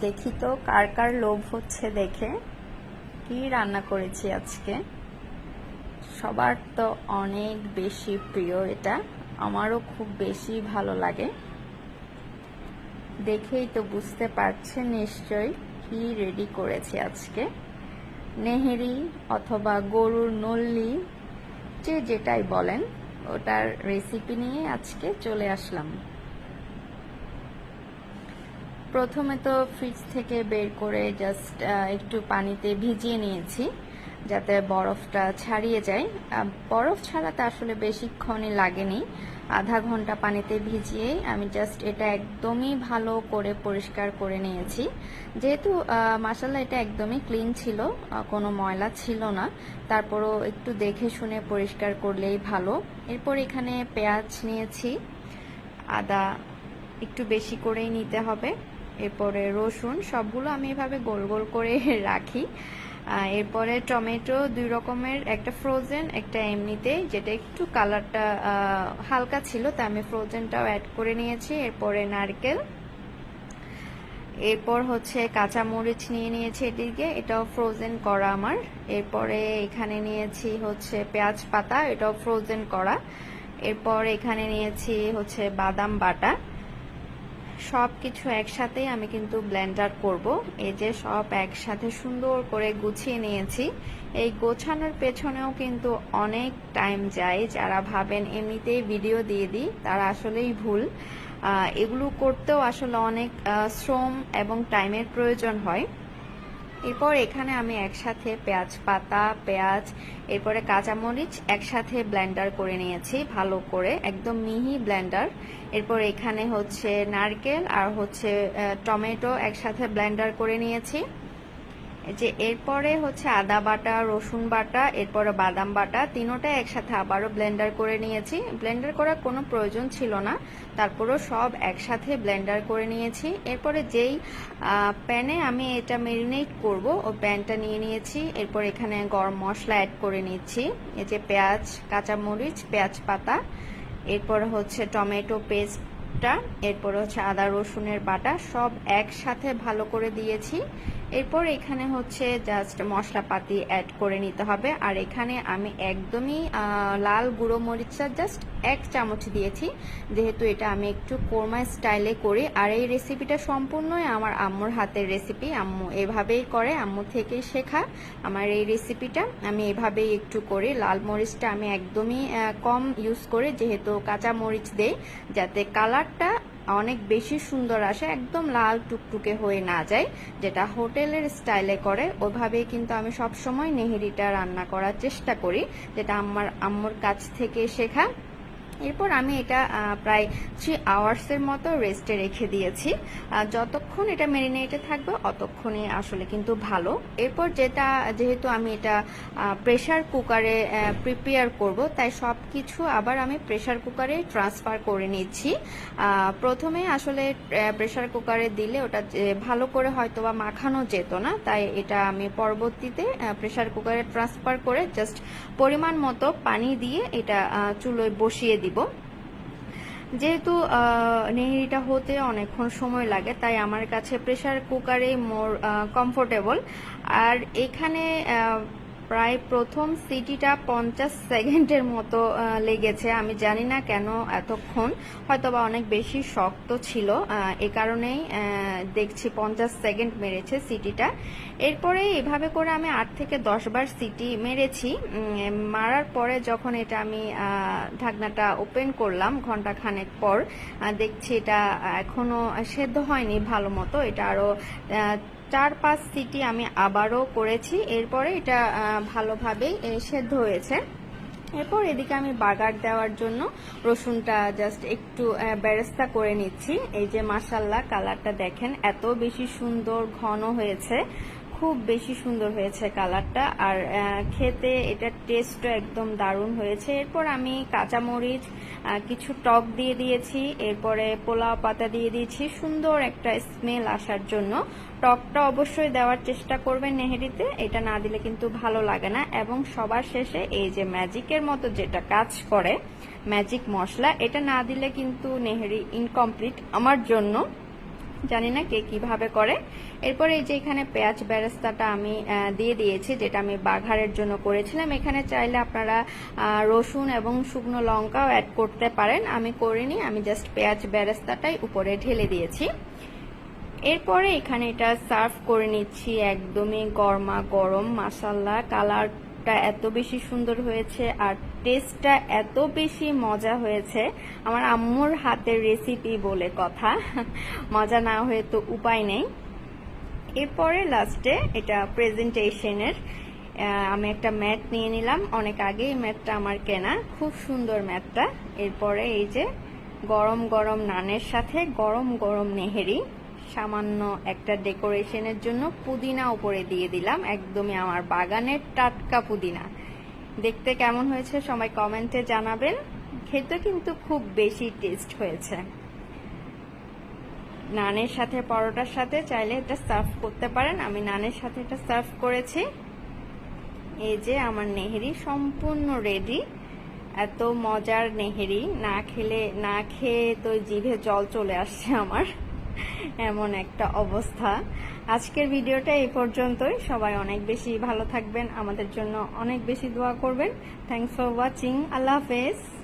দেখি তো কার কার লোভ হচ্ছে দেখে। কি রান্না করেছি আজকে? সবার তো অনেক বেশি প্রিয় এটা। আমারও খুব বেশি ভালো লাগে। দেখেই তো বুঝতে পারছেন নিশ্চয়ই কি রেডি করেছি আজকে। নেহেরি অথবা গরুর নল্লি, যে যেটাই বলেন, ওটার রেসিপি নিয়ে আজকে চলে আসলাম। প্রথমে তো ফ্রিজ থেকে বের করে জাস্ট একটু পানিতে ভিজিয়ে নিয়েছি, যাতে বরফটা ছাড়িয়ে যায়। বরফ ছাড়াতে আসলে বেশিক্ষণই লাগেনি। আধা ঘণ্টা পানিতে ভিজিয়ে আমি জাস্ট এটা একদমই ভালো করে পরিষ্কার করে নিয়েছি। যেহেতু মাসাল্লা এটা একদমই ক্লিন ছিল কোনো ময়লা ছিল না। তারপরও একটু দেখে শুনে পরিষ্কার করলেই ভালো। এরপর এখানে পেঁয়াজ নিয়েছি। আদা একটু বেশি করেই নিতে হবে। এরপরে রসুন, সবগুলো আমি এভাবে গোল গোল করে রাখি। এরপরে টমেটো দুই রকমের, একটা ফ্রোজেন একটা এমনিতে, যেটা একটু কালারটা হালকা ছিল, তা আমি ফ্রোজেনটাও অ্যাড করে নিয়েছি। এরপরে নারকেল। এরপর হচ্ছে কাঁচা মরিচ নিয়ে নিয়েছি এদিকে এটাও ফ্রোজেন করা আমার। এরপরে এখানে নিয়েছি হচ্ছে পেঁয়াজ পাতা, এটাও ফ্রোজেন করা। এরপর এখানে নিয়েছি হচ্ছে বাদাম বাটা। সব কিছু একসাথেই আমি কিন্তু ব্লেন্ডার করব। এই যে সব একসাথে সুন্দর করে গুছিয়ে নিয়েছি। এই গোছানোর পেছনেও কিন্তু অনেক টাইম যায়। যারা ভাবেন এমনিতেই ভিডিও দিয়ে দিই, তারা আসলেই ভুল। এগুলো করতেও আসলে অনেক শ্রম এবং টাইমের প্রয়োজন হয়। এরপর এখানে আমি একসাথে পেঁয়াজ পাতা, পেঁয়াজ, এরপরে কাঁচামরিচ একসাথে ব্লেন্ডার করে নিয়েছি, ভালো করে, একদম মিহি ব্লেন্ডার এরপর এখানে হচ্ছে নারকেল আর হচ্ছে টমেটো একসাথে ব্লেন্ডার করে নিয়েছি। যে এরপরে হচ্ছে আদা বাটা, রসুন বাটা, এরপরে বাদাম বাটা, তিনোটা একসাথে আবারও ব্লেন্ডার করে নিয়েছি। ব্লেন্ডার করার কোনো প্রয়োজন ছিল না। তারপরও সব একসাথে ব্লেন্ডার করে নিয়েছি। এরপরে যেই প্যানে আমি এটা মেরিনেট করব, ও প্যানটা নিয়ে নিয়েছি। এরপর এখানে গরম মশলা অ্যাড করে নিচ্ছি। এই যে পেঁয়াজ, কাঁচামরিচ, পেঁয়াজ পাতা, এরপর হচ্ছে টমেটো পেস্টটা এরপর হচ্ছে আদা রসুনের বাটা, সব একসাথে ভালো করে দিয়েছি। এরপর এখানে হচ্ছে জাস্ট মশলাপাতি অ্যাড করে নিতে হবে। আর এখানে আমি একদমই লাল গুঁড়ো মরিচটা জাস্ট এক চামচ দিয়েছি। যেহেতু এটা আমি একটু কোরমা স্টাইলে করি, আর এই রেসিপিটা সম্পূর্ণই আমার আম্মুর হাতের রেসিপি আম্মু এভাবেই করে, আম্মু থেকে শেখা আমার এই রেসিপিটা আমি এভাবেই একটু করি। লাল মরিচটা আমি একদমই কম ইউজ করি, যেহেতু কাঁচা মরিচ দেই, যাতে কালারটা অনেক বেশি সুন্দর আসে, একদম লাল টুকটুকে হয়ে না যায়, যেটা হোটেলের স্টাইলে করে। ওইভাবেই কিন্তু আমি সবসময় নেহেরিটা রান্না করার চেষ্টা করি, যেটা আমার আম্মুর কাছ থেকে শেখা। এরপর আমি এটা প্রায় থ্রি আওয়ার্সের মতো রেস্টে রেখে দিয়েছি। যতক্ষণ এটা মেরিনেটে থাকবে, অতক্ষণই আসলে কিন্তু ভালো। এরপর যেটা, যেহেতু আমি এটা প্রেশার কুকারে প্রিপেয়ার করব, তাই সব কিছু আবার আমি প্রেশার কুকারে ট্রান্সফার করে নিচ্ছি। প্রথমে আসলে প্রেশার কুকারে দিলে ওটা ভালো করে হয়তো বা মাখানো যেত না, তাই এটা আমি পরবর্তীতে প্রেশার কুকারে ট্রান্সফার করে জাস্ট পরিমাণ মতো পানি দিয়ে এটা চুলোয় বসিয়ে দিব। যেহেতু আহ, নেহেরিটা হতে অনেকক্ষণ সময় লাগে তাই আমার কাছে প্রেশার কুকারে মোর কমফোর্টেবল আর এখানে প্রায় প্রথম সিটিটা পঞ্চাশ সেকেন্ডের মতো লেগেছে। আমি জানি না কেন এতক্ষণ। হয়তো বা অনেক বেশি শক্ত ছিল। এ কারণেই দেখছি পঞ্চাশ সেকেন্ড মেরেছে সিটিটা। এরপরে এভাবে করে আমি আট থেকে দশ বার সিটি মেরেছি। মারার পরে যখন এটা আমি ঢাকনাটা ওপেন করলাম ঘণ্টা খানেক পর দেখছি এটা এখনও সেদ্ধ হয়নি ভালো মতো। এটা আরও আহ, চার পাঁচ সিটি আমি আবারও করেছি। এরপরে এটা ভালোভাবে ভালোভাবেই সেদ্ধ হয়েছে। এরপর এদিকে আমি বাগার দেওয়ার জন্য রসুনটা জাস্ট একটু ব্যারেস্তা করে নিচ্ছি। এই যে মাসাল্লাহ কালারটা দেখেন, এত বেশি সুন্দর, ঘন হয়েছে। খুব বেশি সুন্দর হয়েছে কালারটা। আর খেতে এটার টেস্টও একদম দারুণ হয়েছে। এরপর আমি কাঁচামরিচ কিছু টক দিয়ে দিয়েছি। এরপরে পোলাও পাতা দিয়ে দিয়েছি। সুন্দর একটা স্মেল আসার জন্য। টকটা অবশ্যই দেওয়ার চেষ্টা করবেন নেহেরিতে এটা না দিলে কিন্তু ভালো লাগে না। এবং সবার শেষে এই যে ম্যাজিকের মতো যেটা কাজ করে, ম্যাজিক মশলা, এটা না দিলে কিন্তু নেহেরি ইনকমপ্লিট আমার জন্য। জানি না কে কীভাবে করে। এরপরে এই যে এখানে পেঁয়াজ বেরেস্তাটা আমি দিয়ে দিয়েছি, যেটা আমি বাঘারের জন্য করেছিলাম। এখানে চাইলে আপনারা রসুন এবং শুকনো লঙ্কাও অ্যাড করতে পারেন। আমি করিনি, আমি জাস্ট পেঁয়াজ বেরেস্তাটাই উপরে ঢেলে দিয়েছি। এরপরে এখানে এটা সার্ভ করে নিচ্ছি একদমই গরমা গরম মাসাল্লা কালারটা এত বেশি সুন্দর হয়েছে আর টেস্টটা এত বেশি মজা হয়েছে। আমার আম্মুর হাতের রেসিপি বলে কথা। মজা না হয়ে তো উপায় নেই। এরপরে লাস্টে এটা প্রেজেন্টেশনের আমি একটা ম্যাট নিয়ে নিলাম। অনেক আগে এই ম্যাটটা আমার কেনা। খুব সুন্দর ম্যাটটা এরপরে এই যে গরম গরম নানের সাথে গরম গরম নেহেরি, সামান্য একটা ডেকোরেশনের জন্য পুদিনা উপরে দিয়ে দিলাম। একদমই আমার বাগানের টাটকা পুদিনা। দেখতে কেমন হয়েছে সবাই কমেন্টে জানাবেন। খেতে কিন্তু খুব বেশি টেস্ট হয়েছে। নানের সাথে, পরোটার সাথে চাইলে এটা সার্ভ করতে পারেন। আমি নানের সাথে এটা সার্ভ করেছি। এই যে আমার নেহেরি সম্পূর্ণ রেডি এত মজার নেহেরি। না খেলে, না খেয়ে তো জিভে জল চলে আসছে আমার। এমন একটা অবস্থা। আজকের ভিডিওটা এই পর্যন্তই। সবাই অনেক বেশি ভালো থাকবেন। আমাদের জন্য অনেক বেশি দোয়া করবেন। থ্যাংকস ফর ওয়াচিং আল্লাহ হাফেজ।